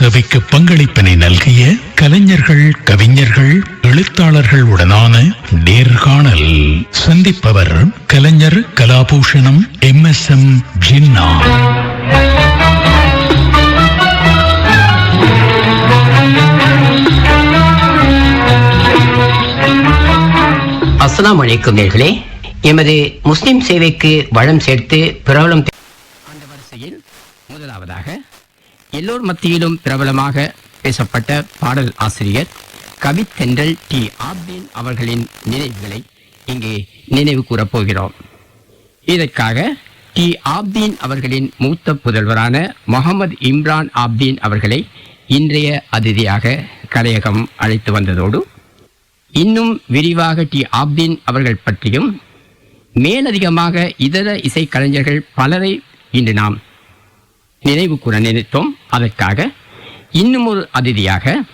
சேவைக்கு பங்களிப்பினை நல்கிய கலைஞர்கள் கவிஞர்கள் எழுத்தாளர்கள் உடனான நேர்காணல் சந்திப்பவர் கலைஞர் Kalabhushanam M S M Jinnah. அஸ்ஸலாமு அலைக்கும் நேர்களே எமது முஸ்லிம் சேவைக்கு வளம் சேர்த்து பிரபலம் பெ- அந்த வரிசையில் முதலாவதாக எல்லோர் மத்தியிலும் பிரபலமாக பேசப்பட்ட பாடல் ஆசிரியர் கவித்தென்றல் டி. ஆப்தீன் அவர்களின் நினைவுகளை இங்கே நினைவு கூறப் போகிறோம். இதற்காக டி. ஆப்தீன் அவர்களின் மூத்த புதல்வரான முகமது இம்ரான் ஆப்தீன் அவர்களை இன்றைய அதிதியாக கலையகம் அழைத்து வந்ததோடு இன்னும் விரிவாக டி. ஆப்தீன் அவர்கள் பற்றியும் மேலதிகமாக இதர இசைக்கலைஞர்கள் பலரை இன்று நாம் நினைவு கூற நினைத்தோம். அதற்காக இன்னும் ஒரு அதிதியாக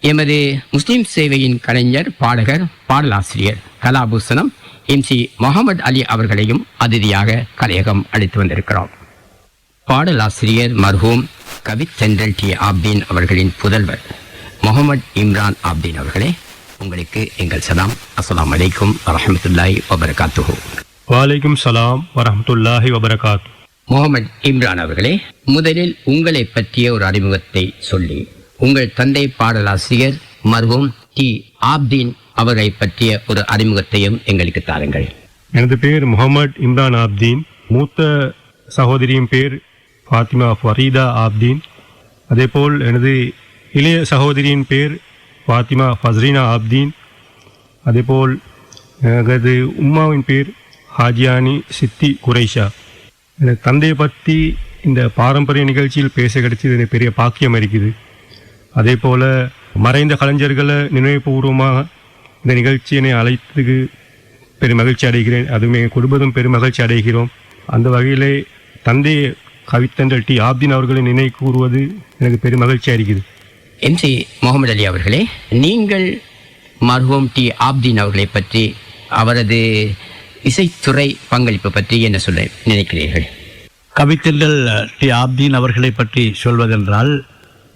எமது முஸ்லிம் சேவையின் கலைஞர் பாடகர் பாடலாசிரியர் கலாபூசணம் எம் சி முகமது அலி அவர்களையும் அதிதியாக கலையகம் அழைத்து வந்திருக்கிறோம். பாடலாசிரியர் மர்ஹூம் கவித்தென்றல் டி. ஆப்தீன் அவர்களின் புதல்வர் முகமது இம்ரான் ஆப்தீன் அவர்களே உங்களுக்கு எங்கள் சலாம். அஸ்லாம் வலைக்கும் வரமத்துல்லாஹி வபரகாத்துஹு. வாலைக்கும் சலாம் வரமத்துல்லாஹி வபரகாத்து முகமது இம்ரான் அவர்களே முதலில் உங்களை பற்றிய ஒரு அறிமுகத்தை சொல்லி உங்கள் தந்தை பாடலாசிரியர் மருவம் டி. ஆப்தீன் அவர்களை பற்றிய ஒரு அறிமுகத்தையும் எங்களுக்கு தாருங்கள். எனது பேர் முகமது இம்ரான் ஆப்தீன். மூத்த சகோதரியின் பேர் ஃபாத்திமா ஃபரீதா ஆப்தீன். அதேபோல் எனது இளைய சகோதரியின் பேர் ஃபாத்திமா ஃபஸ்ரீனா ஆப்தீன். அதேபோல் எனது உம்மாவின் பேர் ஹாஜியானி சித்தி குரைஷா. எனக்கு தந்தையை பற்றி இந்த பாரம்பரிய நிகழ்ச்சியில் பேச கிடைச்சது எனக்கு பெரிய பாக்கியம் இருக்குது அதே போல் மறைந்த கலைஞர்களை நினைவுபூர்வமாக இந்த நிகழ்ச்சியினை அழைத்ததுக்கு பெரும் மகிழ்ச்சி அடைகிறேன். அதுவும் எங்கள் குடும்பத்தும் பெரும் மகிழ்ச்சி அடைகிறோம். அந்த வகையிலே தந்தை கவித்தன்றல் டி. ஆப்தின் அவர்களை நினைவு கூறுவது எனக்கு பெரும் மகிழ்ச்சியாக இருக்குது என்ஜி முகமது அலி அவர்களே நீங்கள் மர்ஹூம் டி. ஆப்தீன் அவர்களை பற்றி அவரது இசைத்துறை பங்களிப்பு பற்றி என்ன சொல்ல நினைக்கிறீர்கள்? கவித்தென்றல் டி ஆப்தீன் அவர்களை பற்றி சொல்வதென்றால்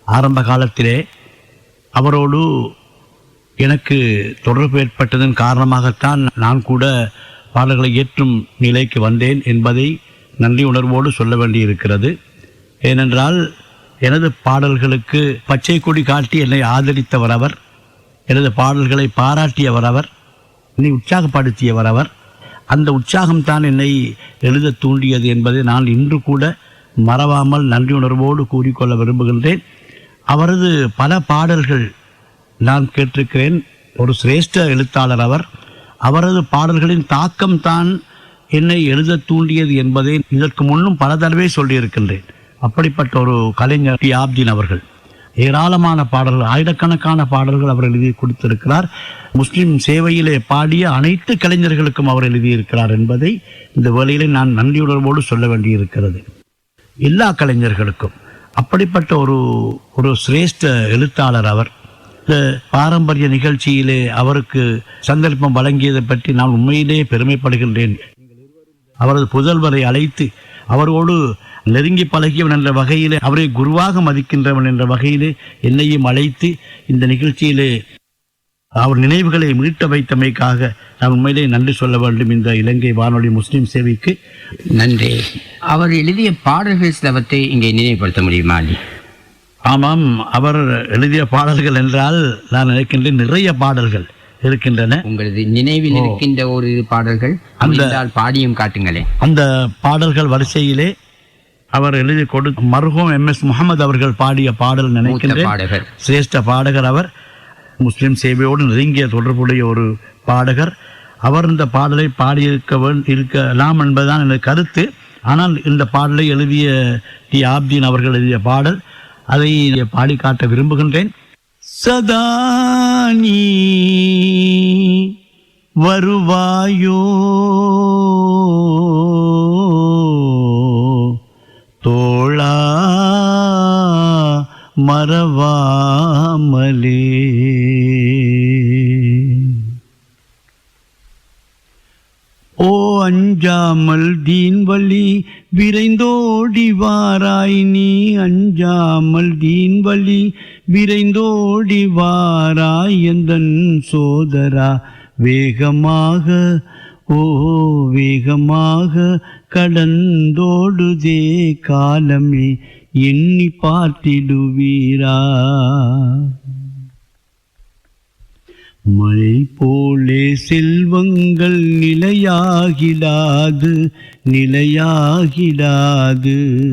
ஆரம்ப காலத்திலே அவரோடு எனக்கு தொடர்பு ஏற்பட்டதன் காரணமாகத்தான் நான் கூட பாடல்களை ஏற்றும் நிலைக்கு வந்தேன் என்பதை நன்றி உணர்வோடு சொல்ல வேண்டியிருக்கிறது. ஏனென்றால் எனது பாடல்களுக்கு பச்சை கொடி காட்டி என்னை ஆதரித்தவர் அவர் எனது பாடல்களை பாராட்டியவர் அவர் என்னை உற்சாகப்படுத்தியவர் அவர் அந்த உற்சாகம்தான் என்னை எழுத தூண்டியது என்பதை நான் இன்று கூட மறவாமல் நன்றி உணர்வோடு கூறிக்கொள்ள விரும்புகின்றேன். அவரது பல பாடல்கள் நான் கேட்டிருக்கிறேன். ஒரு சிரேஷ்ட எழுத்தாளர் அவர். அவரது பாடல்களின் தாக்கம் தான் என்னை எழுத தூண்டியது என்பதை இதற்கு முன்னும் பல தடவை சொல்லியிருக்கின்றேன். அப்படிப்பட்ட ஒரு கலைஞர் டி ஆப்தீன் அவர்கள். ஏராளமான பாடல்கள் ஆயிரக்கணக்கான பாடல்கள் அவர் எழுதி கொடுத்திருக்கிறார். முஸ்லிம் சேவையிலே பாடிய அனைத்து கலைஞர்களுக்கும் அவர் எழுதியிருக்கிறார் என்பதை இந்த வேளையிலே நான் நன்றியுணர்வோடு சொல்ல வேண்டியிருக்கிறது. எல்லா கலைஞர்களுக்கும் அப்படிப்பட்ட ஒரு ஒரு சிரேஷ்ட எழுத்தாளர் அவர் இந்த பாரம்பரிய நிகழ்ச்சியிலே அவருக்கு சந்தர்ப்பம் வழங்கியதை பற்றி நான் உண்மையிலேயே பெருமைப்படுகின்றேன். அவரது புதல்வரை அழைத்து அவரோடு நெருங்கி பழகியவன் என்ற வகையிலே அவரை குருவாக மதிக்கின்றவன் என்ற வகையிலே என்னையும் அழைத்து இந்த நிகழ்ச்சியிலே அவர் நினைவுகளை மீட்ட வைத்தமைக்காக நான் உண்மையிலே நன்றி சொல்ல வேண்டும் இந்த இலங்கை வானொலி முஸ்லிம் சேவைக்கு. நன்றி. அவர் எழுதிய பாடல்கள் சிலவற்றை இங்கே நினைவுபடுத்த முடியுமா ஆமாம் அவர் எழுதிய பாடல்கள் என்றால் நான் நினைக்கின்றேன் நிறைய பாடல்கள் இருக்கின்றன. உங்களது நினைவில் இருக்கின்ற ஒரு பாடல்கள் அந்த பாடியும் காட்டுங்களேன். அந்த பாடல்கள் வரிசையிலே அவர் எழுதி கொடு மருகும் எம் எஸ் முகமது அவர்கள் பாடிய பாடல் நினைக்கின்றேன். பாடகர். சிரேஷ்ட பாடகர் அவர் முஸ்லிம் சேவையோடு நெருங்கிய தொடர்புடைய ஒரு பாடகர். அவர் இந்த பாடலை பாடியிருக்க இருக்கலாம் என்பதுதான் எனது கருத்து. ஆனால் இந்த பாடலை எழுதிய டி. ஆப்தீன் அவர்கள் எழுதிய பாடல் அதை பாடி காட்ட விரும்புகின்றேன். சதா நீ வருவாயோ மறவாமலே. ஓ அஞ்சாமல் தீன் வழி விரைந்தோடி வாராய் நீ. அஞ்சாமல் தீன் வழி விரைந்தோடி வாராய் எந்தன் சோதரா. வேகமாக ஓ வேகமாக கடந்தோடுதே காலமே. எண்ணி பார்த்திடுவீரா. மழை போலே செல்வங்கள் நிலையாகிடாது நிலையாகிடாது.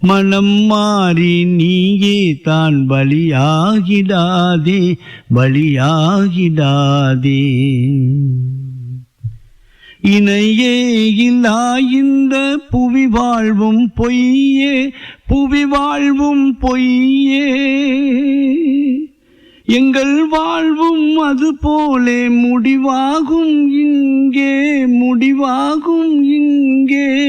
மனம் மாறி நீயே தான் பலியாகிடாதே பலியாகிடாதே. இணையே இல்லா இந்த புவி வாழ்வும் பொய்யே புவி வாழ்வும் பொய்யே. எங்கள் வாழ்வும் அது போலே முடிவாகும் இங்கே முடிவாகும் இங்கே.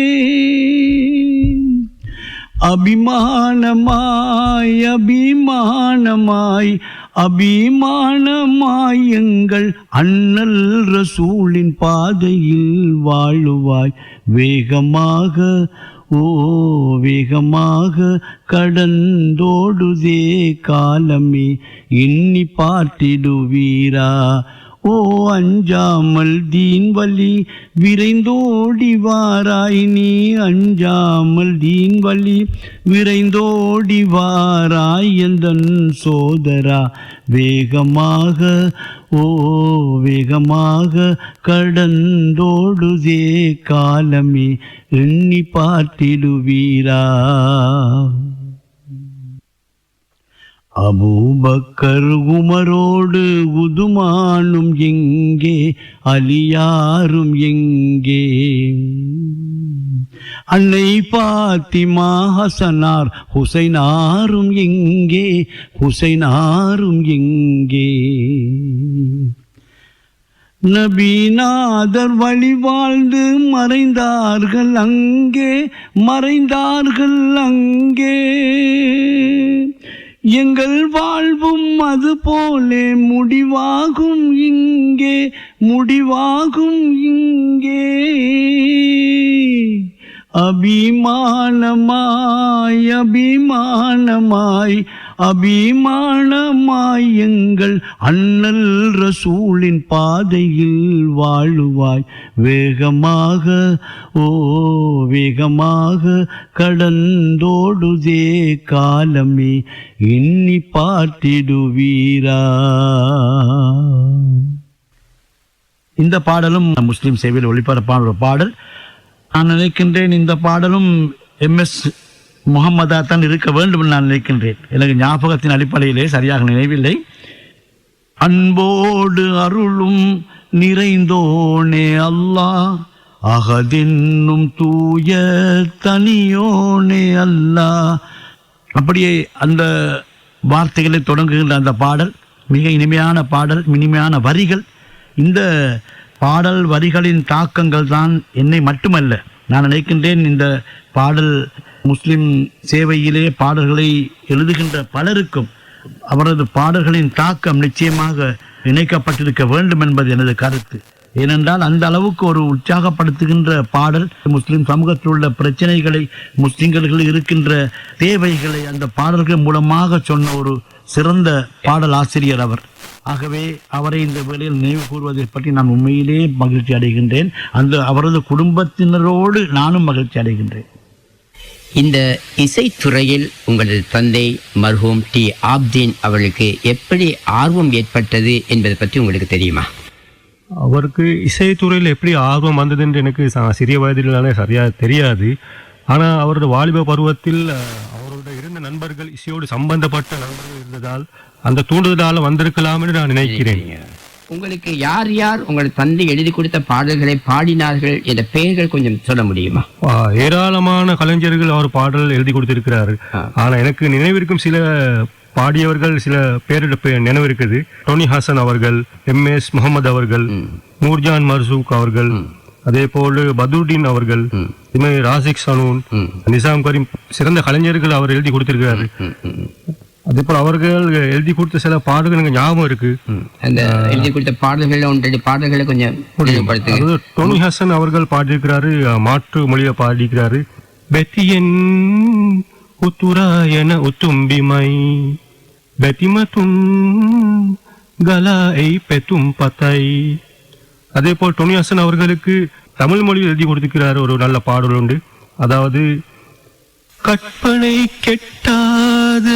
அபிமானமாய் அபிமானமாய் அபிமானமாயங்கள் அண்ணல் ரசூலின் பாதையில் வாழுவாய். வேகமாக ஓ வேகமாக கடந்தோடுதே காலமே. எண்ணி பார்த்திடுவீரா? ஓ அஞ்சாமல் தீன் வழி விரைந்தோடி வாராய் நீ அஞ்சாமல் தீன் வழி விரைந்தோடி வாராய் எந்தன் சோதரா? வேகமாக ஓ வேகமாக கடந்தோடுதே காலமே எண்ணி பார்த்திடுவீரா? அபூபக்கர் உமரோடு உதுமானும் எங்கே? அலியாரும் எங்கே? அன்னை பாத்திமா ஹசனார் ஹுசைனாரும் எங்கே? ஹுசைனாரும் எங்கே? நபீநாதர் வழி வாழ்ந்து மறைந்தார்கள் அங்கே மறைந்தார்கள் அங்கே. எங்கள் வாழ்வும் அது போலே முடிவாகும் இங்கே முடிவாகும் இங்கே. அபிமானமாய் அபிமானமாய் அபிமானமாய் எங்கள் அண்ணல் ரசூலின் பாதையில் வாழுவாய். வேகமாக ஓ வேகமாக கடந்தோடுதே காலமே எண்ணி பார்த்திடுவீரா. இந்த பாடலும் முஸ்லீம் சேவையில் ஒளிபரப்பான ஒரு பாடல். நான் நினைக்கின்றேன் இந்த பாடலும் எம்எஸ் முகமதா தான் இருக்க வேண்டும் என்று நான் நினைக்கின்றேன். எனக்கு ஞாபகத்தின் அடிப்படையிலே சரியாக நினைவில்லை. அன்போடு அருளும் நிறைந்தோனே அல்லாஹ் அகதின்னும் தூய தனியோனே அல்லாஹ் அப்படியே அந்த வார்த்தைகளை தொடங்குகின்ற அந்த பாடல் மிக இனிமையான பாடல் இனிமையான வரிகள். இந்த பாடல் வரிகளின் தாக்கங்கள் தான் என்னை மட்டுமல்ல. நான் நினைக்கின்றேன் இந்த பாடல் முஸ்லிம் சேவையிலே பாடல்களை எழுதுகின்ற பலருக்கும் அவரது பாடல்களின் தாக்கம் நிச்சயமாக இணைக்கப்பட்டிருக்க வேண்டும் என்பது எனது கருத்து. ஏனென்றால் அந்த அளவுக்கு ஒரு உற்சாகப்படுத்துகின்ற பாடல் முஸ்லிம் சமூகத்தில் உள்ள பிரச்சனைகளை முஸ்லிம்களுக்கு இருக்கின்ற தேவைகளை அந்த பாடல்கள் மூலமாக சொன்ன ஒரு சிறந்த பாடல் ஆசிரியர் அவர். ஆகவே அவரை இந்த வேளையில் நினைவு கூறுவதை பற்றி நான் உண்மையிலே மகிழ்ச்சி அடைகின்றேன். அந்த அவரது குடும்பத்தினரோடு நானும் மகிழ்ச்சி அடைகின்றேன். இந்த இசைத்துறையில் உங்களது தந்தை மர்ஹூம் டி. ஆப்தீன் அவர்களுக்கு எப்படி ஆர்வம் ஏற்பட்டது என்பதை பற்றி உங்களுக்கு தெரியுமா? அவருக்கு இசைத்துறையில் எப்படி ஆர்வம் வந்ததுன்னு எனக்கு ச- சிறிய வயதிலானே சரியாக தெரியாது. ஆனால் அவரது வாலிப பருவத்தில் அவரோட இருந்த நண்பர்கள் இசையோடு சம்பந்தப்பட்ட நண்பர்கள் இருந்ததால் அந்த தூண்டுதலால் வந்திருக்கலாம் என்று நான் நினைக்கிறேன். உங்களுக்கு யார் யார் உங்கள் தந்தை எழுதி கொடுத்த பாடல்களை பாடினார்கள் என்ற பெயர்கள் கொஞ்சம் சொல்ல முடியுமா? ஏராளமான கலைஞர்கள் அவர் பாடல் எழுதி கொடுத்திருக்கிறாரு. ஆனா எனக்கு நினைவிருக்கும் சில பாடியவர்கள் சில பேரிட நினைவு இருக்குது டோனி ஹாசன் அவர்கள் எம் எஸ் முகமது அவர்கள் நூர்ஜான் மர்சூக் அவர்கள் அதே போல் பதுருடீன் அவர்கள் இதுமாதிரி ராசிக் சனூன். நிசாம் கரீம் சிறந்த கலைஞர்கள் அவர் எழுதி கொடுத்திருக்கிறாரு. அதே போல் அவர்கள் எழுதி கொடுத்த சில பாடல்கள் எனக்கு ஞாபகம் இருக்கு. அந்த எழுதி கொடுத்த பாடல்கள் ஒன்றரை பாடல்களை கொஞ்சம் அதாவது டோனி ஹசன் அவர்கள் பாடியிருக்கிறாரு மாற்று மொழியை பாடியிருக்கிறாரு. பெத்தியன் உத்துராயன உத்தும்பிமை பெத்திமத்துன் கலாயை பெத்தும் பத்தை. அதே போல் டோனி ஹசன் அவர்களுக்கு தமிழ் மொழியில் எழுதி கொடுத்திருக்கிறார் ஒரு நல்ல பாடல் உண்டு. அதாவது கற்பனை கெட்டாத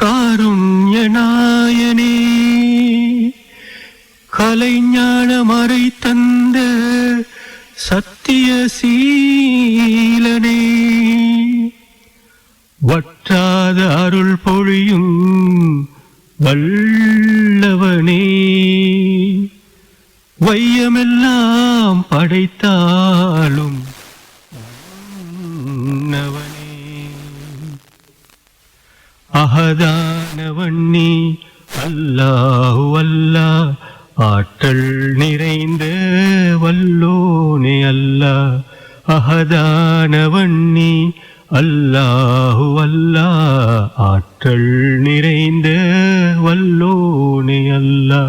காருண்யநாயனே கலைஞானமறை தந்த சத்திய சீலனே வற்றாத அருள் பொழியும் வல்லவனே. வையமெல்லாம் படைத்தாலும் அகதானவன் நீ அல்லாஹு அல்லா ஆற்றல் நிறைந்த வல்லோனே அல்லா அகதானவன் நீ அல்லாஹு அல்லா ஆற்றல் நிறைந்த வல்லோனே அல்லா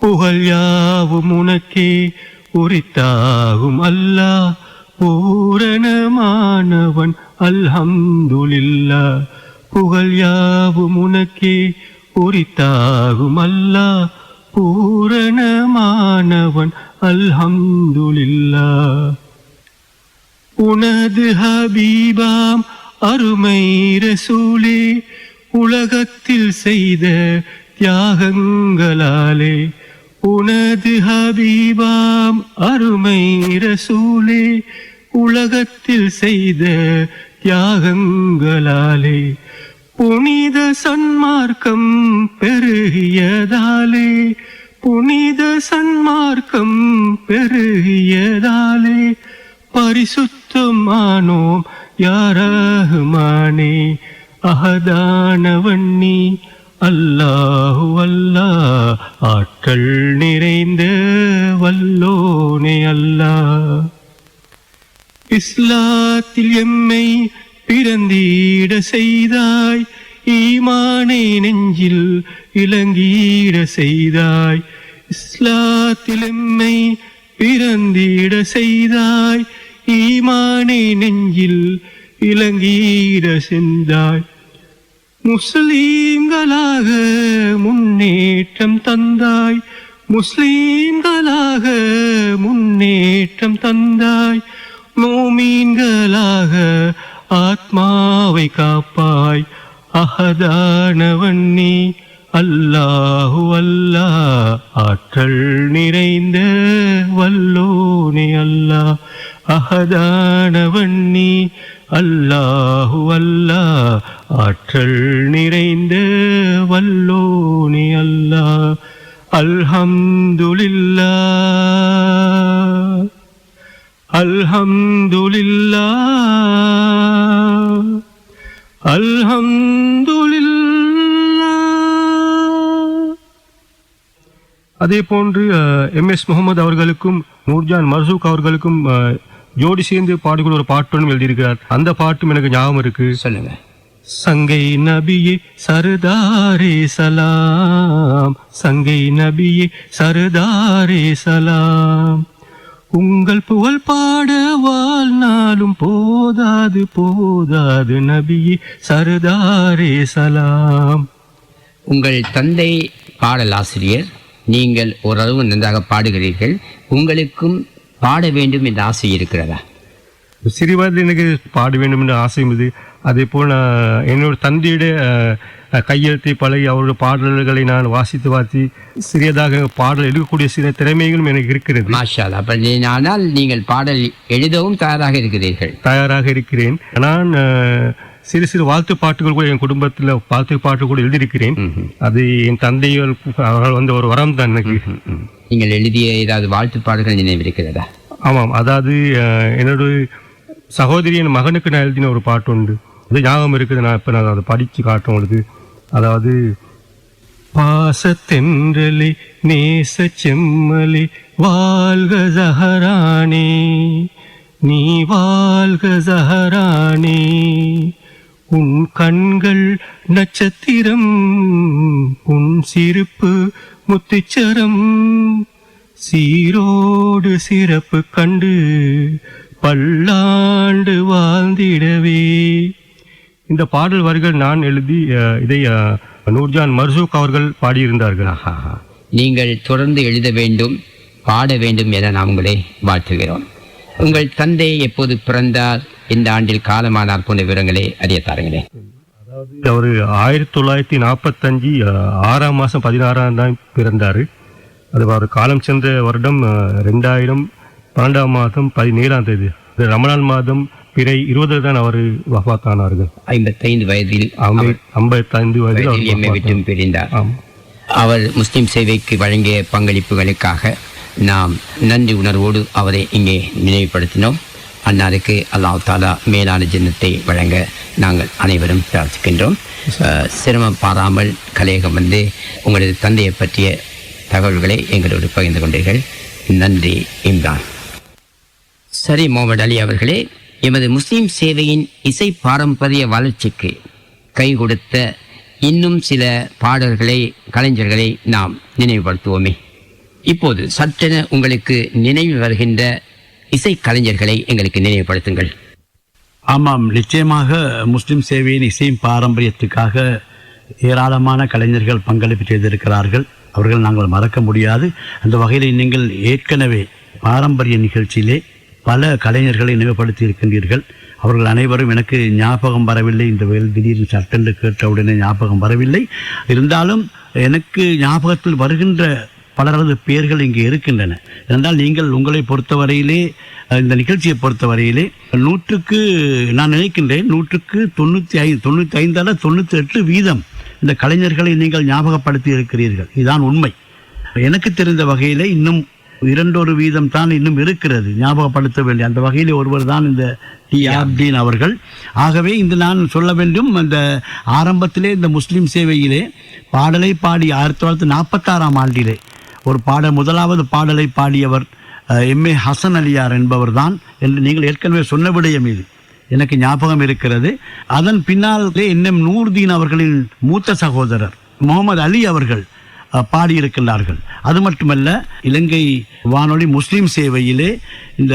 புகழ் யாவும் உனக்கே உரித்தாகும் அல்லா பூரணமானவன் அல்ஹம்துலில்லா புகழ் யாவும் உனக்கே உரித்தாகும் அல்லா பூரணமானவன் அல்ஹம்துலில்லா. உனது ஹபீபாம் அருமை ரசூலே உலகத்தில் செய்த தியாகங்களாலே. உனது ஹபீபாம் அருமை ரசூலே உலகத்தில் செய்த தியாகங்களாலே. புனித சன்மார்க்கம் பெருகியதாலே புனித சன்மார்க்கம் பெருகியதாலே பரிசுத்தமானோம் யாரஹ்மானே அகதானவன் நீ அல்லாஹு அல்லா ஆட்கள் நிறைந்த வல்லோனே அல்லா இஸ்லாத்தில் எம்மை பிறந்தீட செய்தாய் ஈமானை நெஞ்சில் இலங்கீட செய்தாய். இஸ்லாத்தில் எம்மை பிறந்தீட செய்தாய் ஈமானை நெஞ்சில் இலங்கீட சென்றாய். முஸ்லீம்களாக முன்னேற்றம் தந்தாய் முஸ்லீம்களாக முன்னேற்றம் தந்தாய். மோமீன்களாக ஆத்மாவை காப்பாய். அகதானவன் நீ. அல்லாஹு அல்லா ஆற்றல் நிறைந்த வல்லோனே அல்லா அகதானவன் நீ. அல்லாஹு அல்லா ஆற்றல் நிறைந்த வல்லோனே அல்லா அல்ஹம்துலில்லா அல்ஹம்துலில்லா அல்ஹம்துலில்லா அதே போன்று எம் எஸ் முகமது அவர்களுக்கும் நூர்ஜான் மர்சூக் அவர்களுக்கும் ஜோடி சேர்ந்து பாடுகிற ஒரு பாட்டு எழுதியிருக்கிறார். அந்த பாட்டும் எனக்கு ஞாபகம் இருக்கு. சொல்லுங்க. சங்கை நபியே சரதாரே சலாம். சங்கை நபியே சரதாரே சலாம். உங்கள் புகழ் பாட வாழ்நாளும் போதாது போதாது நபியே சரதாரே சலாம். உங்கள் தந்தை பாடலாசிரியர் நீங்கள் ஓரளவு நன்றாக பாடுகிறீர்கள் உங்களுக்கும் பாட வேண்டும் என்ற ஆசை இருக்கிறதா? சிறு வயதில் எனக்கு பாட வேண்டும் என்ற ஆசை இருந்தது அதே போல் நான் என்னோட தந்தையுடைய கையெழுத்தை பழகி அவருடைய பாடல்களை நான் வாசித்து வாசி சிறியதாக பாடல் எடுக்கக்கூடிய சில திறமைகளும் எனக்கு இருக்கிறது. மாஷா அல்லாஹ். அப்படி ஆனால் நீங்கள் பாடல் எழுதவும் தயாராக இருக்கிறீர்கள். தயாராக இருக்கிறேன். நான் சிறு சிறு வாழ்த்து பாட்டுகள் கூட என் குடும்பத்தில் வாழ்த்து பாட்டு கூட எழுதியிருக்கிறேன். அது என் தந்தைகள் அவர்கள் வந்து ஒரு வரம் தான் எனக்கு. நீங்கள் எழுதிய ஏதாவது வாழ்த்து பாடல்கள் நினைவிருக்கிறதா ஆமாம். அதாவது என்னோட சகோதரியின் மகனுக்கு நான் எழுதின ஒரு பாட்டு உண்டு. அது ஞாபகம் இருக்குது. நான் இப்போ நான் அதை படித்து காட்டும் உங்களுக்கு அதாவது பாசத்தென்றலி நேச செம்மலி வாழ்க ஜஹரானே நீ வாழ்க ஜஹரானே உன் கண்கள் நட்சத்திரம் உன் சிரிப்பு முத்துச்சரம் சீரோடு சிறப்பு கண்டு பல்லாண்டு வாழ்ந்திடவே. இந்த பாடல் வரிகள் நான் எழுதி இதை நூர்ஜான் மர்சூக் அவர்கள் பாடியிருந்தார்கள். நீங்கள் தொடர்ந்து எழுத வேண்டும் பாட வேண்டும் என நாம் உங்களை வாழ்த்துகிறோம். உங்கள் தந்தை எப்போது பிறந்தார்? இந்த ஆண்டில் காலமானார் போன்ற விவரங்களை அறிய தாருங்களேன். அவர் ஆயிரத்தி தொள்ளாயிரத்தி நாற்பத்தஞ்சு ஆறாம் மாதம் பதினாறாம் தான் பிறந்தார். அது அவர் காலம் சென்ற வருடம் ரெண்டாயிரம் பன்னெண்டாம் மாதம் பதினேழாம் தேதி இது ரமலான் மாதம் பிறை இருபது தான் அவர் வஃபாத்தானார்கள். ஐம்பத்தைந்து வயதில் ஐம்பத்தைந்து வயதில் எம்மை. விட்டும் பிரிந்தார். அவர் முஸ்லிம் சேவைக்கு வழங்கிய பங்களிப்புகளுக்காக நாம் நன்றி உணர்வோடு அவரை இங்கே நினைவுபடுத்தினோம். அன்னாருக்கு அல்லாஹ் தாலா மேலான ஜன்னத்தை வழங்க நாங்கள் அனைவரும் பிரார்த்திக்கின்றோம். சிரமம் பாராமல் கலையகம் வந்து உங்களது தந்தையை பற்றிய தகவல்களை எங்களோடு பகிர்ந்து கொண்டீர்கள். நன்றி இம்ரான். சரி முகமது அலி அவர்களே எமது முஸ்லிம் சேவையின் இசை பாரம்பரிய வளர்ச்சிக்கு கை கொடுத்த இன்னும் சில பாடல்களை கலைஞர்களை நாம் நினைவுபடுத்துவோமே. இப்போது சற்றென உங்களுக்கு நினைவு வருகின்ற இசை கலைஞர்களை எங்களுக்கு நினைவுபடுத்துங்கள். ஆமாம் நிச்சயமாக முஸ்லிம் சேவையின் இசையும் பாரம்பரியத்துக்காக ஏராளமான கலைஞர்கள் பங்களிப்பு செய்திருக்கிறார்கள். அவர்கள் நாங்கள் மறக்க முடியாது. அந்த வகையில் நீங்கள் ஏற்கனவே பாரம்பரிய நிகழ்ச்சியிலே பல கலைஞர்களை நினைவுபடுத்தி இருக்கின்றீர்கள் அவர்கள் அனைவரும் எனக்கு ஞாபகம் வரவில்லை. இந்த வேல் திடீர்னு சட்டென்று கேட்டவுடனே ஞாபகம் வரவில்லை. இருந்தாலும் எனக்கு ஞாபகத்தில் வருகின்ற பலரது பெயர்கள் இங்கே இருக்கின்றன. என்றால் நீங்கள் உங்களை பொறுத்தவரையிலே இந்த நிகழ்ச்சியை பொறுத்தவரையிலே நூற்றுக்கு நான் நினைக்கின்றேன் நூற்றுக்கு தொண்ணூற்றி ஐந்து தொண்ணூற்றி ஐந்தால் தொண்ணூற்றி எட்டு வீதம் இந்த கலைஞர்களை நீங்கள் ஞாபகப்படுத்தி இருக்கிறீர்கள் இதுதான் உண்மை. எனக்கு தெரிந்த வகையிலே இன்னும் இரண்டொரு வீதம் தான் இன்னும் இருக்கிறது. ஞாபகப்படுத்த வேண்டிய அந்த வகையிலே ஒருவர் தான் இந்த டி ஆப்தீன் அவர்கள். ஆகவே இந்த நான் சொல்ல வேண்டும் அந்த ஆரம்பத்திலே இந்த முஸ்லிம் சேவையிலே பாடலை பாடி ஆயிரத்தி தொள்ளாயிரத்தி நாற்பத்தாறாம் ஆண்டிலே ஒரு பாடல் முதலாவது பாடலை பாடியவர் எம் ஏ ஹசன் அலியார் என்பவர் தான் என்று நீங்கள் ஏற்கனவே சொன்ன விடயம் இது. எனக்கு ஞாபகம் இருக்கிறது. அதன் பின்னால் என் நூர்தீன் அவர்களின் மூத்த சகோதரர் முகமது அலி அவர்கள் பாடியிருக்கிறார்கள் அது மட்டுமல்ல இலங்கை வானொலி முஸ்லீம் சேவையிலே இந்த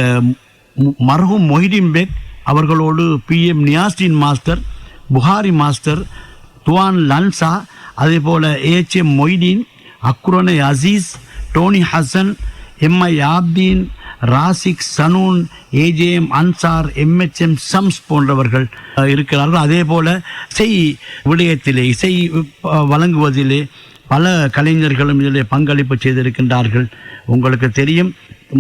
மர்ஹூம் மொஹிதீன் பேக் அவர்களோடு P. M. நியாஸ்டின் master Bukhari master Tuan Lanza அதே போல AHM Moideen அக்ரோனை Azeez Tony Hassan MI Abdeen Rasik Sanoon AJM Ansar MHM Shams போன்றவர்கள் இருக்கிறார்கள். அதே போல் இசை விடயத்திலே இசை வழங்குவதிலே பல கலைஞர்களும் இதில் பங்களிப்பு செய்திருக்கின்றார்கள். உங்களுக்கு தெரியும்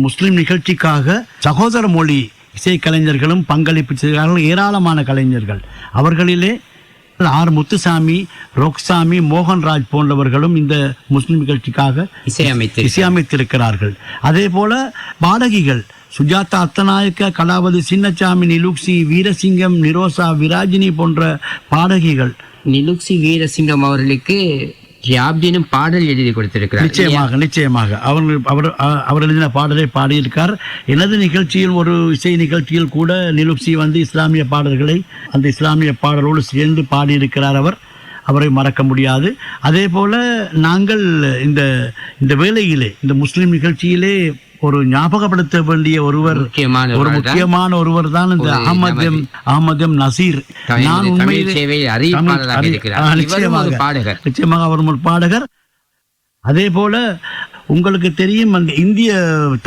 முஸ்லிம் நிகழ்ச்சிக்காக சகோதர மொழி இசைக்கலைஞர்களும் பங்களிப்பு செய்கிறார்கள். ஏராளமான கலைஞர்கள். அவர்களிலே ஆர். முத்துசாமி ரொக்சாமி மோகன்ராஜ் போன்றவர்களும் இந்த முஸ்லிம் நிகழ்ச்சிக்காக இசையமைத்து இசையமைத்திருக்கிறார்கள். அதே போல பாடகிகள் சுஜாதா அத்தநாயக்க கலாவதி சின்னசாமி நிலுக்சி வீரசிங்கம் நிரோசா விராஜினி போன்ற பாடகிகள். நிலுக்சி வீரசிங்கம் அவர்களுக்கு ஜாப்டினும் பாடல் எழுதி கொடுத்திருக்கிறார். நிச்சயமாக நிச்சயமாக. அவர் அவர் அவர் எழுதின பாடலை பாடியிருக்கார். எனது நிகழ்ச்சியில் ஒரு இசை நிகழ்ச்சியில் கூட நிலுப்சி வந்து இஸ்லாமிய பாடல்களை அந்த இஸ்லாமிய பாடலோடு சேர்ந்து பாடியிருக்கிறார் அவர். அவரை மறக்க முடியாது. அதே போல் நாங்கள் இந்த இந்த வேலையிலே இந்த முஸ்லீம் நிகழ்ச்சியிலே ஒரு ஞாபகப்படுத்த வேண்டிய ஒருவர் ஒரு. முக்கியமான ஒருவர் தான். இந்த ஒரு அகமது எம் அகமது எம் நசீர். நான் நிச்சயமாக. அவர் ஒரு பாடகர். அதே போல உங்களுக்கு தெரியும் அந்த இந்திய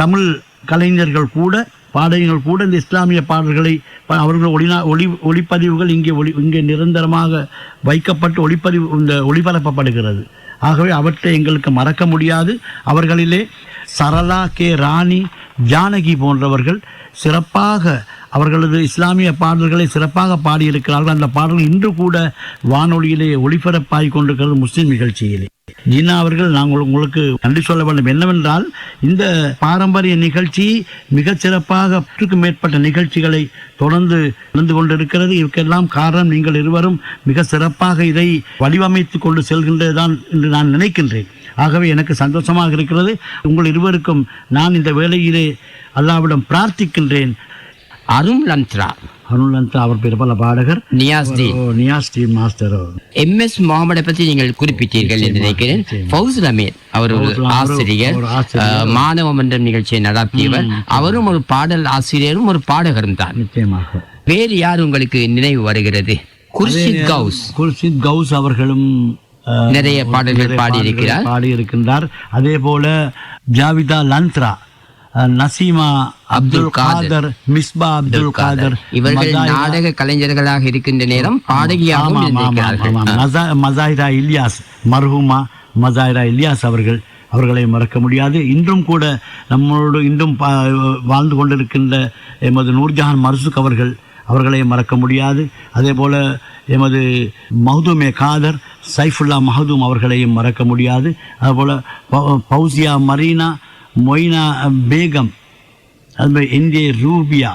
தமிழ் கலைஞர்கள் கூட பாடகர்கள் கூட இந்த இஸ்லாமிய பாடல்களை அவர்கள் ஒளிநா ஒளி ஒளிப்பதிவுகள் இங்கே ஒளி இங்கே நிரந்தரமாக வைக்கப்பட்டு ஒளிப்பதிவு இந்த ஒளிபரப்பப்படுகிறது. ஆகவே அவற்றை எங்களுக்கு மறக்க முடியாது. அவர்களிலே சரளா கே ராணி ஜானகி போன்றவர்கள் சிறப்பாக அவர்களது இஸ்லாமிய பாடல்களை சிறப்பாக பாடியிருக்கிறார்கள். அந்த பாடல்கள் இன்று கூட வானொலியிலே ஒளிபரப்பாகி கொண்டிருக்கிறது முஸ்லீம் நிகழ்ச்சியிலே. ஜீனா அவர்கள் நாங்கள் உங்களுக்கு நன்றி சொல்ல வேண்டும். என்னவென்றால் இந்த பாரம்பரிய நிகழ்ச்சி மிகச் சிறப்பாக நூற்றுக்கும் மேற்பட்ட நிகழ்ச்சிகளை தொடர்ந்து நடந்து கொண்டிருக்கிறது. இதுக்கெல்லாம் காரணம் நீங்கள் இருவரும் மிக சிறப்பாக இதை வடிவமைத்து கொண்டு செல்கின்றதுதான் என்று நான் நினைக்கின்றேன். ஆகவே எனக்கு சந்தோஷமாக இருக்கிறது. உங்கள் இருவருக்கும் நான் இந்த வேளையிலே அல்லாவிடம் பிரார்த்திக்கின்றேன். அருண் லந்த்ரா. அருண் அவர் பிரபல பாடகர். நியாஸ்தீன் ஓ, Niyas D master. M S முகமதை பற்றி நீங்கள் குறிப்பிட்டீர்கள் என்று நினைக்கிறேன். ஃபவுஸ் அமீர் அவர் ஒரு ஃபவுசுல் ஆசிரியர் மாணவ மன்றம் நிகழ்ச்சியை நடத்தியவர். அவரும் ஒரு பாடல் ஆசிரியரும் ஒரு பாடகரும் தான். நிச்சயமாக வேறு யார் உங்களுக்கு நினைவு வருகிறது? குர்ஷித் கவுஸ். குர்ஷித் கவுஸ் அவர்களும் நிறைய பாடல்கள் பாடியிருக்கிறார். பாடியிருக்கின்றார். அதே போல ஜாவிதா லந்த்ரா நசீமா அப்துல் காதர் மிஸ்பா அப்துல் காதர். இவர்கள் நாடக கலைஞர்களாக இருக்கின்ற நேரம். மசா- மசாயிரா இல்யாஸ் மர்ஹூமா மசாயிரா இல்யாஸ் அவர்கள் அவர்களை மறக்க முடியாது. இன்றும் கூட நம்மளோடு இன்றும் வாழ்ந்து கொண்டிருக்கின்ற எமது நூர்ஜஹான் மர்சுக் அவர்கள் அவர்களை மறக்க முடியாது. அதே போல எமது மஹதூமே காதர் சைஃபுல்லா மஹதூம் அவர்களையும் மறக்க முடியாது. அதுபோல் பௌசியா மரீனா மொய்னா பேகம் அதுமாதிரி இந்திய ரூபியா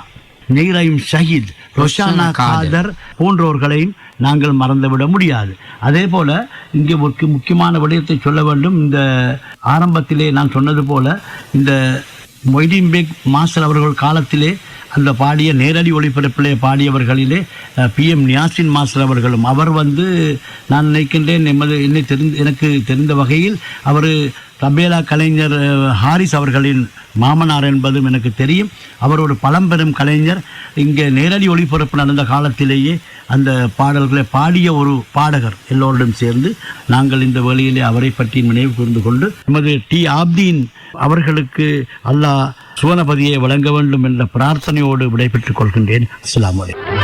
நெய்ராயும் ஷஹீத் ரொஷானா காதர். போன்றோர்களையும் நாங்கள் மறந்துவிட முடியாது. அதே போல இங்கே ஒரு முக்கியமான விடயத்தை சொல்ல வேண்டும். இந்த ஆரம்பத்திலே நான் சொன்னது போல இந்த மொய்தீன் பேக் மாஸ்டர் அவர்கள் காலத்திலே அந்த பாடிய நேரடி ஒளிபரப்பிலே பாடியவர்களிலே பி எம் நியாசின் மாஸ்டர் அவர்களும். அவர் வந்து நான் நினைக்கின்றேன் எமது என்னை தெரிந்து எனக்கு தெரிந்த வகையில் அவர் தபேலா கலைஞர் ஹாரிஸ் அவர்களின் மாமனார் என்பதும் எனக்கு தெரியும். அவர் ஒரு பழம்பெரும் கலைஞர். இங்கே நேரடி ஒளிபரப்பு நடந்த காலத்திலேயே அந்த பாடல்களை பாடிய ஒரு பாடகர் எல்லோருடன் சேர்ந்து நாங்கள் இந்த வேளையிலே அவரை பற்றி நினைவு கூர்ந்து கொண்டு நமது டி. ஆப்தீன் அவர்களுக்கு அல்லாஹ் சுவனபதியை வழங்க வேண்டும் என்ற பிரார்த்தனையோடு விடைபெற்றுக் கொள்கின்றேன். அஸ்லாம் வலைக்கம்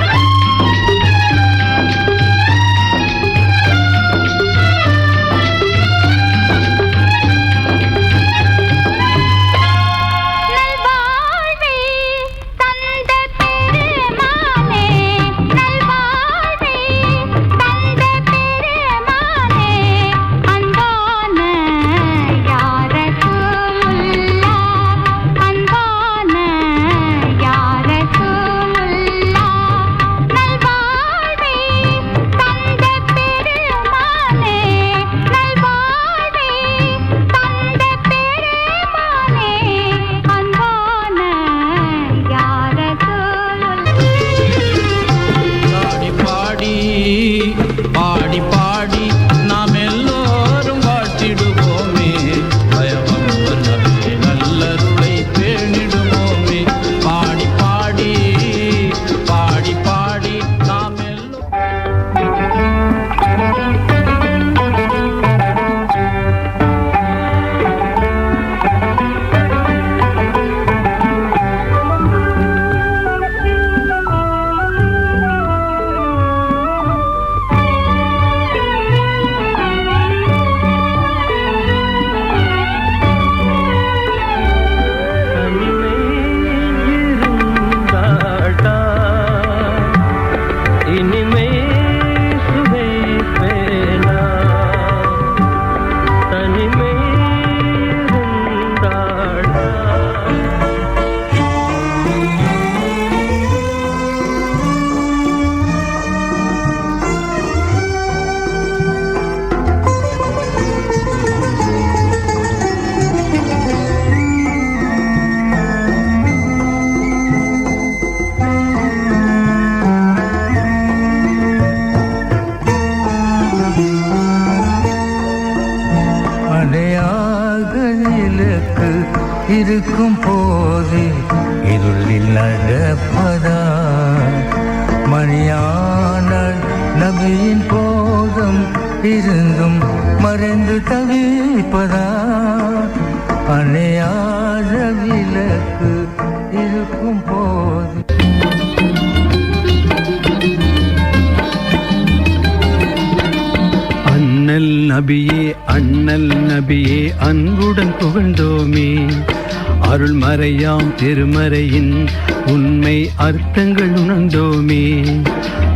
திருமறையின் உண்மை அர்த்தங்கள் உணர்ந்தோமே.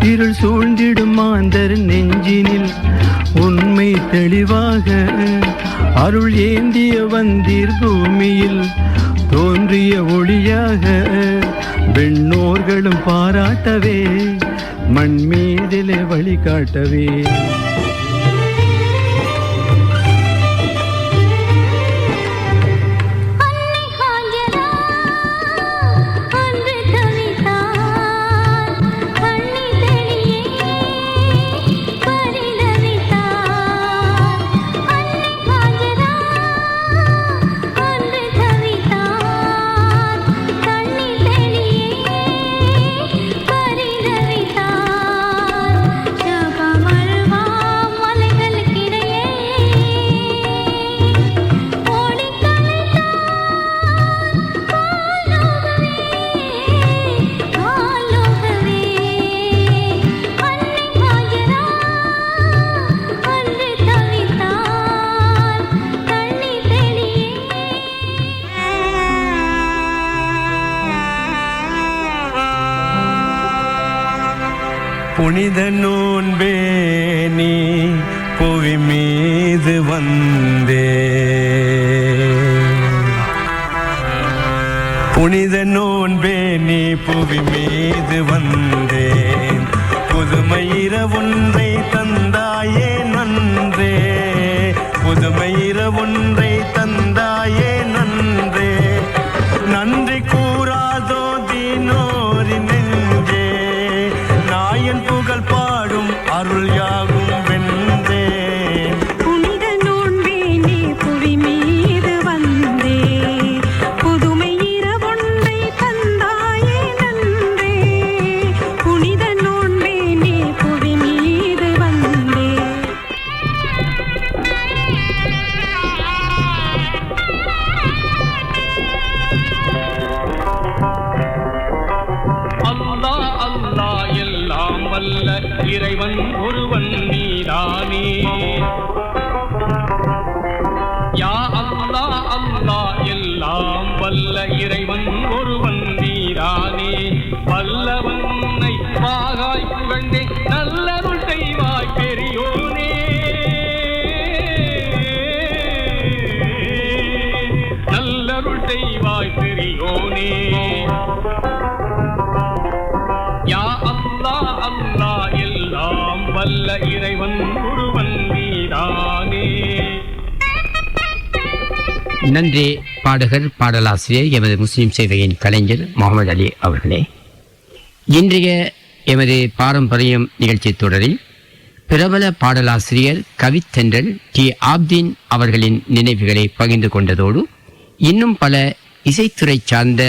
இருள் சூழ்ந்திடும் மாந்தர் நெஞ்சினில் உண்மை தெளிவாக அருள் ஏந்திய வந்தீர் பூமியில். தோன்றிய ஒளியாக வெண்ணோர்களும் பாராட்டவே மண் மீதிலே வழிகாட்டவே. புனித நோன்பே நீ புவி மீது வந்தே. புனித நோன்பே நீ புவி மீது வந்தேன். புதுமை உள்ள இறைவன் ஒருவன் நீதானே. நன்றி பாடகர் பாடலாசிரியர் எமது முஸ்லிம் சேவையின் கலைஞர் முகமது அலி அவர்களே. இன்றைய எமது பாரம்பரியம் நிகழ்ச்சி தொடரில் பிரபல பாடலாசிரியர் கவித்தென்றல் டி ஆப்தீன் அவர்களின் நினைவுகளை பகிர்ந்து கொண்டதோடு இன்னும் பல இசைத்துறை சார்ந்த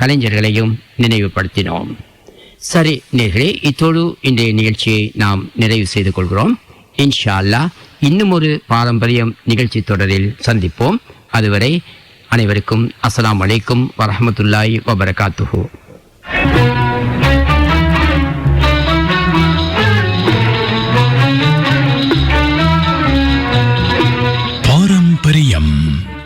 கலைஞர்களையும் நினைவுபடுத்தினோம். சரி நேர்களே இத்தோடு இன்றைய நிகழ்ச்சியை நாம் நிறைவு செய்து கொள்கிறோம். இன்ஷா அல்லாஹ் இன்னும் ஒரு பாரம்பரியம் நிகழ்ச்சி தொடரில் சந்திப்போம். அதுவரை அனைவருக்கும் அஸ்லாம் வலைக்கும் வரமத்துல்லாய் வபரகாத்துஹூ. பாரம்பரியம்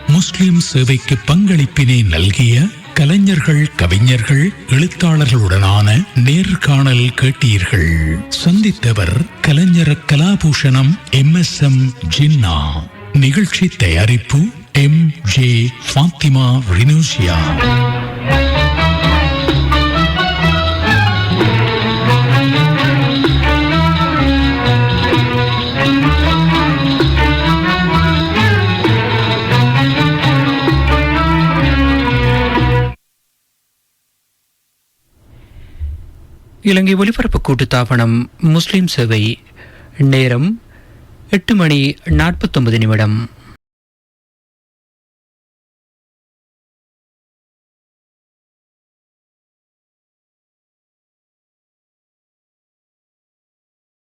முஸ்லிம் சேவைக்கு பங்களிப்பினை நல்கிய கலைஞர்கள் கவிஞர்கள் எழுத்தாளர்களுடனான நேர்காணல் கேட்டீர்கள். சந்தித்தவர் கலைஞர் Kalabhushanam M S M Jinnah. நிகழ்ச்சி தயாரிப்பு எம் ஜே ஃபாத்திமா ரினூசியா இலங்கை ஒலிபரப்பு கூட்டுத்தாபனம் முஸ்லிம் சேவை நேரம் எட்டு மணி நாற்பத்தொன்பது நிமிடம்.